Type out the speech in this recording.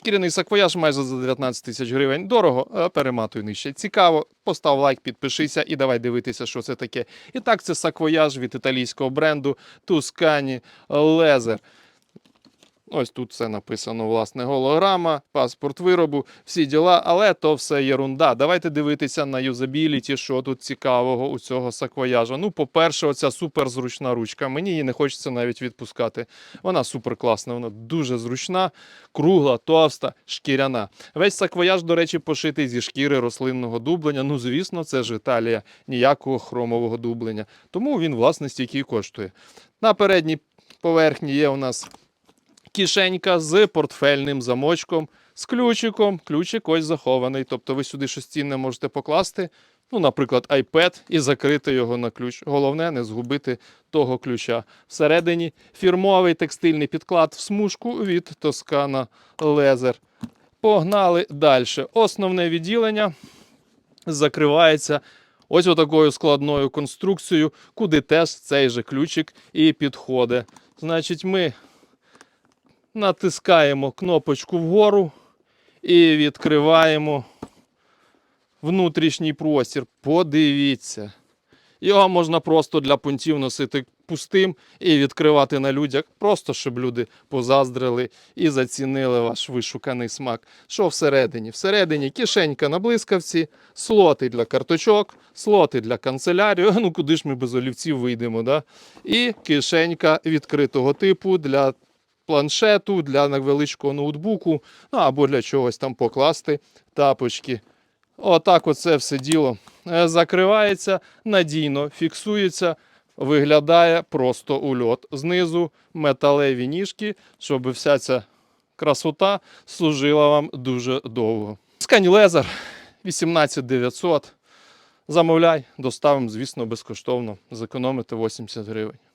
Шкіряний саквояж майже за 19 тисяч гривень. Дорого, а перематуй нижче. Цікаво, постав лайк, підпишися і давай дивитися, що це таке. І так, це саквояж від італійського бренду Tuscany Leather. Ось тут все написано, власне, голограма, паспорт виробу, всі діла, але то все єрунда. Давайте дивитися на юзабіліті, що тут цікавого у цього саквояжа. Ну, по-перше, оця суперзручна ручка. Мені її не хочеться навіть відпускати. Вона супер класна, вона дуже зручна, кругла, товста, шкіряна. Весь саквояж, до речі, пошитий зі шкіри рослинного дублення. Ну, звісно, це ж Італія, ніякого хромового дублення. Тому він, власне, стільки і коштує. На передній поверхні є у нас кишенька з портфельним замочком, з ключиком. Ключик ось захований. Тобто ви сюди щось цінне можете покласти, ну, наприклад, iPad і закрити його на ключ. Головне не згубити того ключа. Всередині фірмовий текстильний підклад в смужку від Toscana Leather. Погнали далі. Основне відділення закривається ось отакою складною конструкцією, куди теж цей же ключик і підходить. Значить, ми натискаємо кнопочку вгору і відкриваємо внутрішній простір. Подивіться. Його можна просто для пунктів носити пустим і відкривати на людях, просто щоб люди позаздрили і зацінили ваш вишуканий смак. Що всередині? Всередині кишенька на блискавці, слоти для карточок, слоти для канцелярії. Ну куди ж ми без олівців вийдемо? Да? І кишенька відкритого типу для планшету, для невеличкого ноутбуку, ну або для чогось там покласти тапочки. Отак оце все діло е, закривається, надійно фіксується, виглядає просто ульот. Знизу металеві ніжки, щоб вся ця красота служила вам дуже довго. Скань Лезер 18900. Замовляй, доставимо, звісно, безкоштовно. Зекономите 80 гривень.